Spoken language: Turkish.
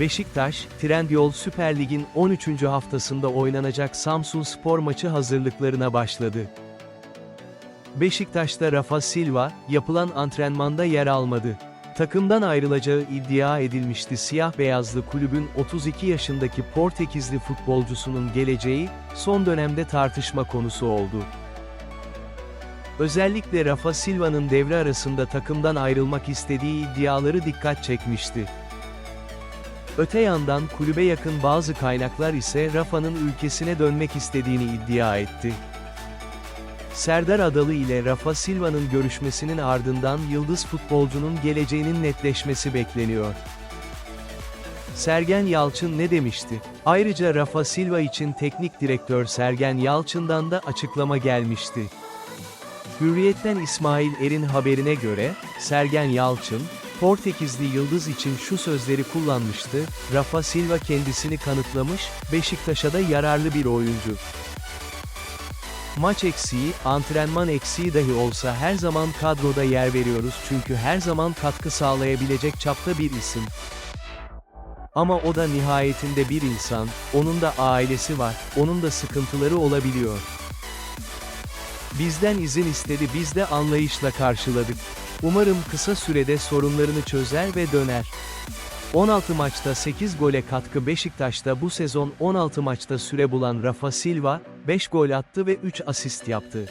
Beşiktaş, Trendyol Süper Lig'in 13. haftasında oynanacak Samsun Spor maçı hazırlıklarına başladı. Beşiktaş'ta Rafa Silva, yapılan antrenmanda yer almadı. Takımdan ayrılacağı iddia edilmişti siyah beyazlı kulübün 32 yaşındaki Portekizli futbolcusunun geleceği, son dönemde tartışma konusu oldu. Özellikle Rafa Silva'nın devre arasında takımdan ayrılmak istediği iddiaları dikkat çekmişti. Öte yandan kulübe yakın bazı kaynaklar ise Rafa'nın ülkesine dönmek istediğini iddia etti. Serdar Adalı ile Rafa Silva'nın görüşmesinin ardından yıldız futbolcunun geleceğinin netleşmesi bekleniyor. Sergen Yalçın ne demişti? Ayrıca Rafa Silva için teknik direktör Sergen Yalçın'dan da açıklama gelmişti. Hürriyet'ten İsmail Er'in haberine göre, Sergen Yalçın, Portekizli Yıldız için şu sözleri kullanmıştı, Rafa Silva kendisini kanıtlamış, Beşiktaş'a da yararlı bir oyuncu. Maç eksiği, antrenman eksiği dahi olsa her zaman kadroda yer veriyoruz çünkü her zaman katkı sağlayabilecek çapta bir isim. Ama o da nihayetinde bir insan, onun da ailesi var, onun da sıkıntıları olabiliyor. Bizden izin istedi biz de anlayışla karşıladık. Umarım kısa sürede sorunlarını çözer ve döner. 16 maçta 8 gole katkı Beşiktaş'ta bu sezon 16 maçta süre bulan Rafa Silva, 5 gol attı ve 3 asist yaptı.